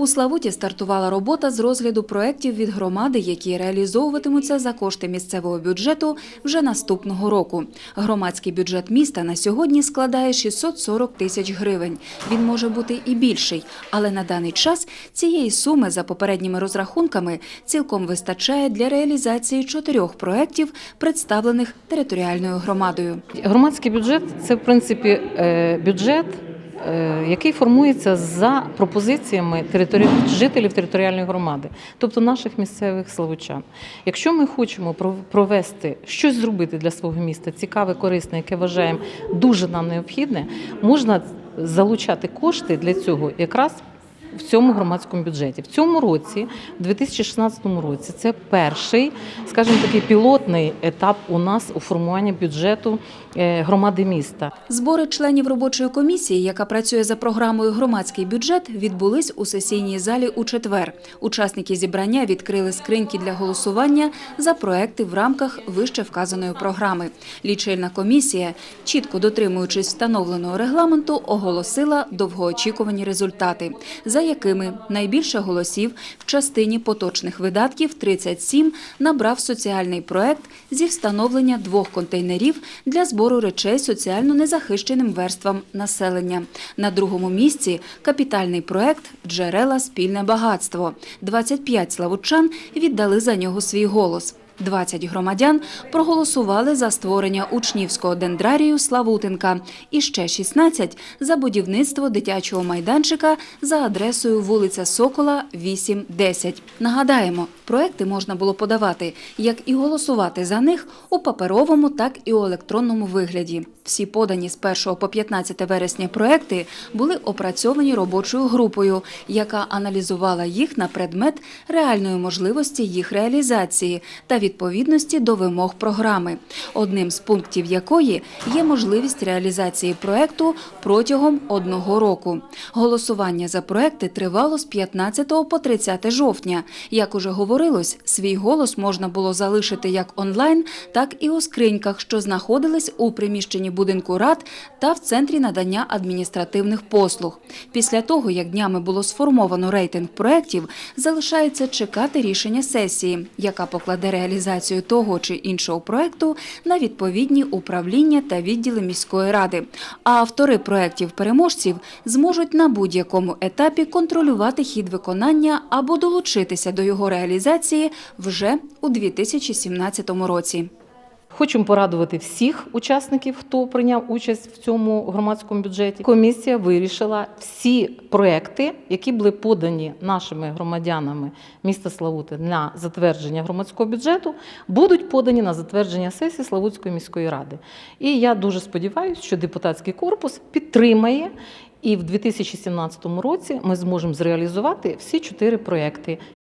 У Славуті стартувала робота з розгляду проєктів від громади, які реалізовуватимуться за кошти місцевого бюджету вже наступного року. Громадський бюджет міста на сьогодні складає 640 тисяч гривень. Він може бути і більший, але на даний час цієї суми за попередніми розрахунками цілком вистачає для реалізації чотирьох проєктів, представлених територіальною громадою. Громадський бюджет це в принципі е, бюджет, який формується за пропозиціями територі... жителів територіальної громади, тобто наших місцевих славучан. Якщо ми хочемо провести щось зробити для свого міста, цікаве, корисне, яке вважаємо дуже нам необхідне, можна залучати кошти для цього якраз. В цьому громадському бюджеті в цьому році, в 2016 році, це перший, скажімо, такий пілотний етап у нас у формуванні бюджету е, громади міста. Збори членів робочої комісії, яка працює за програмою Громадський бюджет, відбулись у сесійній залі у четвер. Учасники зібрання відкрили скриньки для голосування за проекти в рамках вище вказаної програми. Лічильна комісія, чітко дотримуючись встановленого регламенту, оголосила довгоочікувані результати, за якими найбільше голосів в частині поточних видатків 37 набрав соціальний проект зі встановлення двох контейнерів для збору речей соціально незахищеним верствам населення. На другому місці капітальний проект Джерела спільне багатство. 25 славучан віддали за нього свій голос. 20 громадян проголосували за створення учнівського дендрарію Славутинка і ще 16 – за будівництво дитячого майданчика за адресою вулиця Сокола, 8-10. Нагадаємо, проекти можна було подавати, як і голосувати за них у паперовому, так і у електронному вигляді. Всі подані з 1 по 15 вересня проекти були опрацьовані робочою групою, яка аналізувала їх на предмет реальної можливості їх реалізації та відповідності до вимог програми, одним з пунктів якої є можливість реалізації проекту протягом одного року. Голосування за проекти тривало з 15 по 30 жовтня. Як уже говорилось, свій голос можна було залишити як онлайн, так і у скриньках, що знаходились у приміщенні будинку рад та в центрі надання адміністративних послуг. Після того, як днями було сформовано рейтинг проєктів, залишається чекати рішення сесії, яка покладе реалізацію того чи іншого проекту на відповідні управління та відділи міської ради. А автори проєктів переможців зможуть на будь-якому етапі контролювати хід виконання або долучитися до його реалізації вже у 2017 році. Хочемо порадувати всіх учасників, хто прийняв участь в цьому громадському бюджеті. Комісія вирішила всі проекти, які були подані нашими громадянами міста Славути на затвердження громадського бюджету, будуть подані на затвердження сесії Славутської міської ради. І я дуже сподіваюся, що депутатський корпус підтримає. І в 2017 році ми зможемо зреалізувати всі чотири проекти,